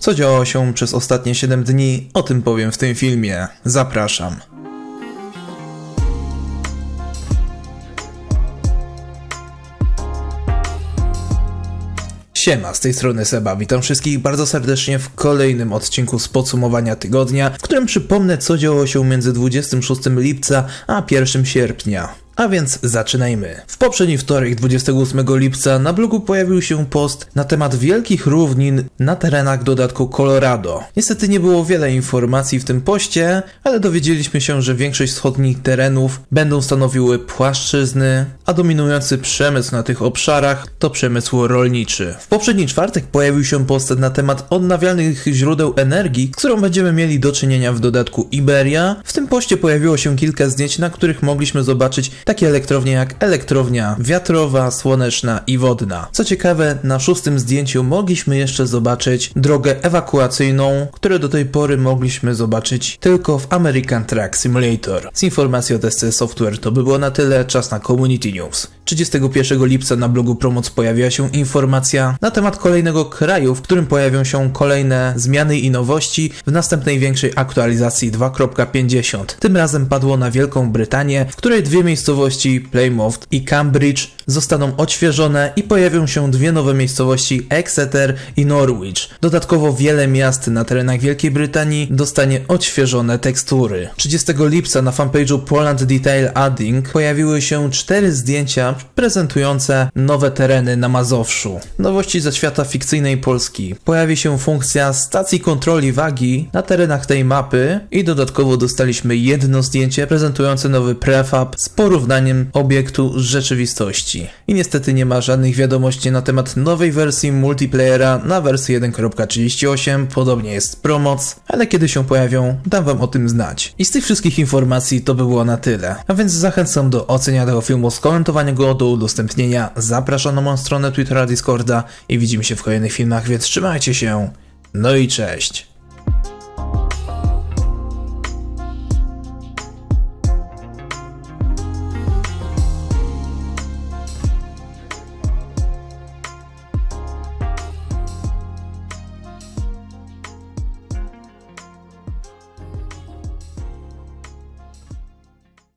Co działo się przez ostatnie 7 dni, o tym powiem w tym filmie. Zapraszam. Siema, z tej strony Seba, witam wszystkich bardzo serdecznie w kolejnym odcinku z podsumowania tygodnia, w którym przypomnę co działo się między 26 lipca a 1 sierpnia. A więc zaczynajmy. W poprzedni wtorek, 28 lipca, na blogu pojawił się post na temat wielkich równin na terenach dodatku Colorado. Niestety nie było wiele informacji w tym poście, ale dowiedzieliśmy się, że większość wschodnich terenów będą stanowiły płaszczyzny, a dominujący przemysł na tych obszarach to przemysł rolniczy. W poprzedni czwartek pojawił się post na temat odnawialnych źródeł energii, z którą będziemy mieli do czynienia w dodatku Iberia. W tym poście pojawiło się kilka zdjęć, na których mogliśmy zobaczyć takie elektrownie jak elektrownia wiatrowa, słoneczna i wodna. Co ciekawe, na szóstym zdjęciu mogliśmy jeszcze zobaczyć drogę ewakuacyjną, które do tej pory mogliśmy zobaczyć tylko w American Truck Simulator. Z informacji o SC Software to by było na tyle, czas na Community News. 31 lipca na blogu Promoc pojawiła się informacja na temat kolejnego kraju, w którym pojawią się kolejne zmiany i nowości w następnej większej aktualizacji 2.50. Tym razem padło na Wielką Brytanię, w której dwie miejscowości Plymouth i Cambridge zostaną odświeżone i pojawią się dwie nowe miejscowości Exeter i Norwich. Dodatkowo wiele miast na terenach Wielkiej Brytanii dostanie odświeżone tekstury. 30 lipca na fanpage'u Poland Detail Adding pojawiły się cztery zdjęcia prezentujące nowe tereny na Mazowszu. Nowości ze świata fikcyjnej Polski. Pojawi się funkcja stacji kontroli wagi na terenach tej mapy i dodatkowo dostaliśmy jedno zdjęcie prezentujące nowy prefab z porównaniem obiektu z rzeczywistości. I niestety nie ma żadnych wiadomości na temat nowej wersji multiplayera na wersji 1.38, podobnie jest promoc, ale kiedy się pojawią, dam wam o tym znać. I z tych wszystkich informacji to by było na tyle. A więc zachęcam do ocenia tego filmu, skomentowania go, do udostępnienia, zapraszam na moją stronę Twittera, Discorda i widzimy się w kolejnych filmach, więc trzymajcie się. No i cześć.